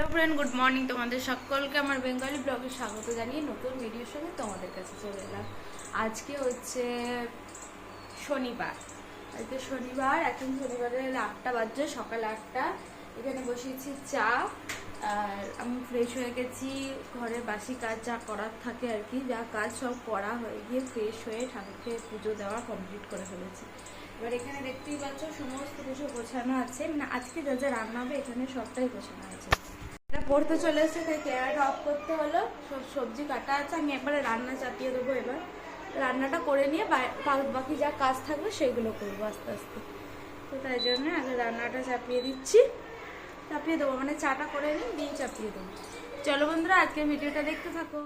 Hello friend good morning তোমাদের সকলকে আমার বেঙ্গলি ব্লগে স্বাগত জানিয়ে নতুন ভিডিওর সঙ্গে তোমাদের কাছে চলে এলাম। আজকে হচ্ছে শনিবার। আজকে শনিবার, এখন শনিবারের আটটা বাজছে, সকাল আটটা। এখানে বসিয়েছি চা, আর আমি ফ্রেশ হয়ে গেছি, ঘরের বাসি কাজ যা করার থাকে আর কি, যা কাজ সব করা হয়ে গিয়ে ফ্রেশ হয়ে ঠাকুরকে পুজো দেওয়া কমপ্লিট করে ফেলেছি। এবার এখানে দেখতেই পাচ্ছ, সমস্ত কিছু গোছানো আছে। মানে আজকে যা যা রান্না হবে, এখানে সবটাই গোছানো আছে। এটা পড়তে চলে এসেছে, তাই ক্যামেরাটা অফ করতে হলো। সব সবজি কাটা আছে, আমি একবারে রান্না চাপিয়ে দেবো এবার। রান্নাটা করে নিয়ে বাকি যা কাজ থাকবে সেগুলো করব আস্তে আস্তে। তো তাই জন্য আগে রান্নাটা চাপিয়ে দিচ্ছি। চাপিয়ে দেবো মানে চাটা করে নিই দিয়ে চাপিয়ে দেবো। চলো বন্ধুরা, আজকের ভিডিওটা দেখতে থাকো।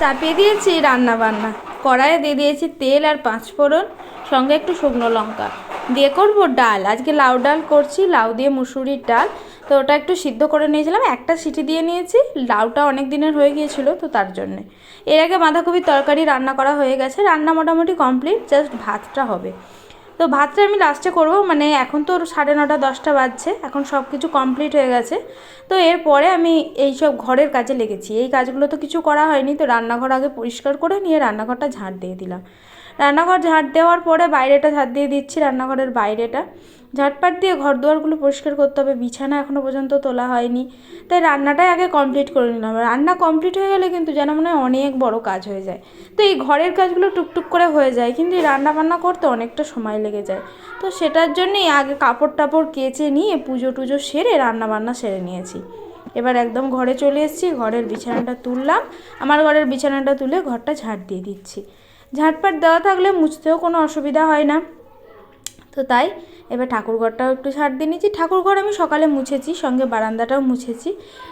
চাপিয়ে দিয়েছি রান্না বান্না। কড়াইয়ে দিয়ে দিয়েছি তেল আর পাঁচ ফোড়ন, সঙ্গে একটু শুকনো লঙ্কা। দিয়ে করব ডাল। আজকে লাউ ডাল করছি, লাউ দিয়ে মুসুরির ডাল। তো ওটা একটু সিদ্ধ করে নিয়েছিলাম। একটা সিটি দিয়ে নিয়েছি। লাউটা অনেক দিনের হয়ে গিয়েছিল তো তার জন্যে। এর আগে বাঁধাকপির তরকারি রান্না করা হয়ে গেছে। রান্না মোটামুটি কমপ্লিট, জাস্ট ভাতটা হবে। তো ভাতটা আমি লাস্টে করব। মানে এখন তো সাড়ে নটা, দশটা বাজছে। এখন সব কিছু কমপ্লিট হয়ে গেছে। তো এরপরে আমি এই সব ঘরের কাজে লেগেছি। এই কাজগুলো তো কিছু করা হয়নি। তো রান্নাঘর আগে পরিষ্কার করে নিয়ে রান্নাঘরটা ঝাঁট দিয়ে দিলাম। রান্নাঘর ঝাঁট দেওয়ার পরে বাইরেটা ঝাঁট দিয়ে দিচ্ছি রান্নাঘরের বাইরেটা। ঝাঁটপাট দিয়ে ঘর দুয়ারগুলো পরিষ্কার করতে হবে, বিছানা এখনও পর্যন্ত তোলা হয়নি। তাই রান্নাটাই আগে কমপ্লিট করে নিলাম। রান্না কমপ্লিট হয়ে গেলে কিন্তু যেন মনে হয় অনেক বড় কাজ হয়ে যায়। তো এই ঘরের কাজগুলো টুকটুক করে হয়ে যায়, কিন্তু এই রান্না বান্না করতে অনেকটা সময় লেগে যায়। তো সেটার জন্যই আগে কাপড় টাপড় কেচে নিয়ে পুজো টুজো সেরে রান্না বান্না সেরে নিয়েছি। এবার একদম ঘরে চলে এসেছি, ঘরের বিছানাটা তুললাম। আমার ঘরের বিছানাটা তুলে ঘরটা ঝাড় দিয়ে দিচ্ছি। ঝাড়পাট দেওয়া থাকলে মুছতেও কোনো অসুবিধা হয় না। তো তাই এবার ঠাকুরঘরটাও একটু ছাড় দিয়ে নিয়েছি। ঠাকুরঘর আমি সকালে মুছেছি, সঙ্গে বারান্দাটাও মুছেছি।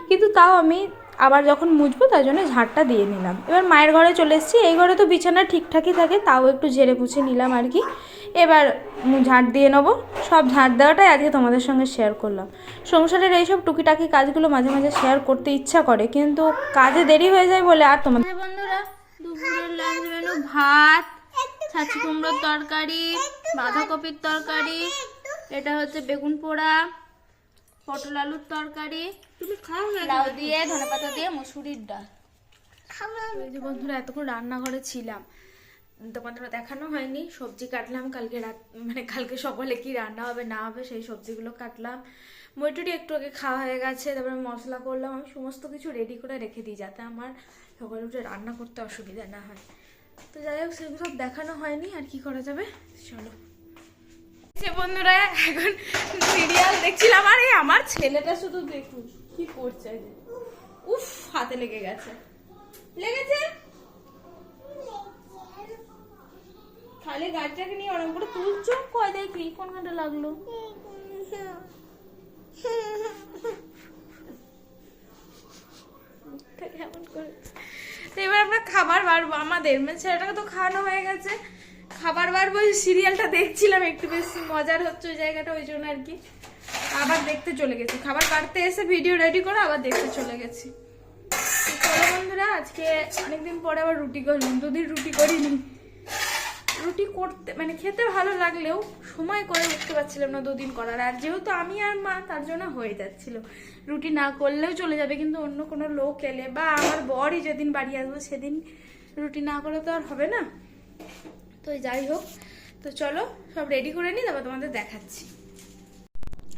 কিন্তু তাও আমি আবার যখন মুছবো তার জন্য ঝাড়টা দিয়ে নিলাম। এবার মায়ের ঘরে চলে এসেছি। এই ঘরে তো বিছানা ঠিকঠাকই থাকে, তাও একটু ঝেড়ে পুছে নিলাম আর কি। এবার ঝাড় দিয়ে নেব। সব ঝাড় দেওয়াটাই আজকে তোমাদের সঙ্গে শেয়ার করলাম। সংসারের এইসব টুকিটাকি কাজগুলো মাঝে মাঝে শেয়ার করতে ইচ্ছা করে, কিন্তু কাজে দেরি হয়ে যায় বলে আর তোমাদের বন্ধুরা লাঞ্চ মেনু ভাত ছাঁচি কুমড়োর তরকারি বাঁধাকপির তরকারি এটা হচ্ছে বেগুন পোড়া পটল আলুর তরকারি লাউ দিয়ে ধনেপাতা দিয়ে মুসুরির ডাল। এই যে বন্ধুরা এতক্ষণ রান্নাঘরে ছিলাম। তোমাদের দেখানো হয়নি সবজি কাটলাম কালকে রাত মানে কালকে সকালে কি রান্না হবে না হবে সেই সবজিগুলো কাটলাম। মইটুটি একটু আগে খাওয়া হয়ে গেছে তারপরে মশলা করলাম আমি সমস্ত কিছু রেডি করে রেখে দিই যাতে আমার সকালে উঠে রান্না করতে অসুবিধা না হয়। তো যাই হোক, সেগুলো সব দেখানো হয়নি, আর কি করা যাবে? চলো। বন্ধুরা, এখন সিরিয়াল দেখছিলাম, আরে আমার ছেলেটা শুধু দেখুন, কি করছে। উফ, হাতে লেগে গেছে। লেগেছে? খালি গাছটাকে নিয়ে অনেক করে তুলছো? কয় দেখি, কোন ঘণ্টা লাগল? কেমন করে তো এবার আমরা খাবার বাড়বো আমাদের মানে ছেলেটাকে তো খাওয়ানো হয়ে গেছে। খাবার বাড়বো ওই সিরিয়ালটা দেখছিলাম একটু বেশ, মজার হচ্ছে ওই জায়গাটা, ওই জন্য আর কি। আবার দেখতে চলে গেছি। খাবার কাটতে এসে ভিডিও রেডি করে আবার দেখতে চলে গেছি। চলো বন্ধুরা, আজকে অনেকদিন পরে আবার রুটি করলাম। দুদিন রুটি করিনি। রুটি করতে মানে খেতে ভালো লাগলেও সময় করে উঠতে পারছিলাম না, দুদিন করার। আর যেহেতু আমি আর মা, তার জন্য হয়ে যাচ্ছিল। রুটি না করলেও চলে যাবে, কিন্তু অন্য কোনো লোক এলে বা আমার বরই যেদিন বাড়ি আসব সেদিন রুটি না করে তো আর হবে না। তো যাই হোক, তো চলো সব রেডি করে নিই, তারপর তোমাদের দেখাচ্ছি।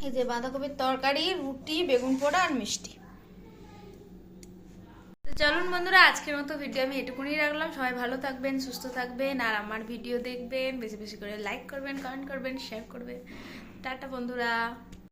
এই যে বাঁধাকপির তরকারি, রুটি, বেগুন পোড়া আর মিষ্টি। চলুন বন্ধুরা, আজকের মতো ভিডিও আমি এটুকুনি রাখলাম। সবাই ভালো থাকবেন, সুস্থ থাকবেন, আর আমার ভিডিও দেখবেন, বেশি বেশি করে লাইক করবেন কমেন্ট করবেন শেয়ার করবেন। টাটা বন্ধুরা।